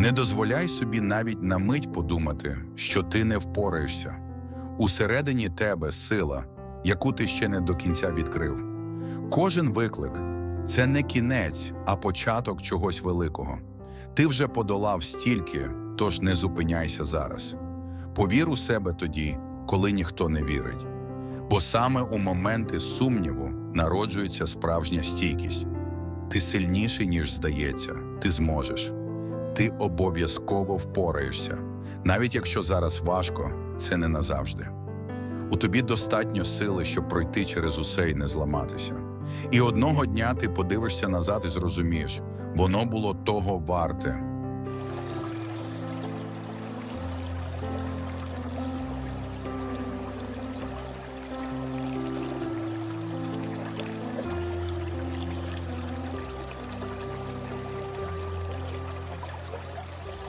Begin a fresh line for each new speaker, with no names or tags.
Не дозволяй собі навіть на мить подумати, що ти не впораєшся. Усередині тебе сила, яку ти ще не до кінця відкрив. Кожен виклик це не кінець, а початок чогось великого. Ти вже подолав стільки, тож не зупиняйся зараз. Повір у себе тоді, коли ніхто не вірить. Бо саме у моменти сумніву народжується справжня стійкість. Ти сильніший, ніж здається, ти зможеш. Ти обов'язково впораєшся, навіть якщо зараз важко, це не назавжди. У тобі достатньо сили, щоб пройти через усе і не зламатися. І одного дня ти подивишся назад і зрозумієш, воно було того варте.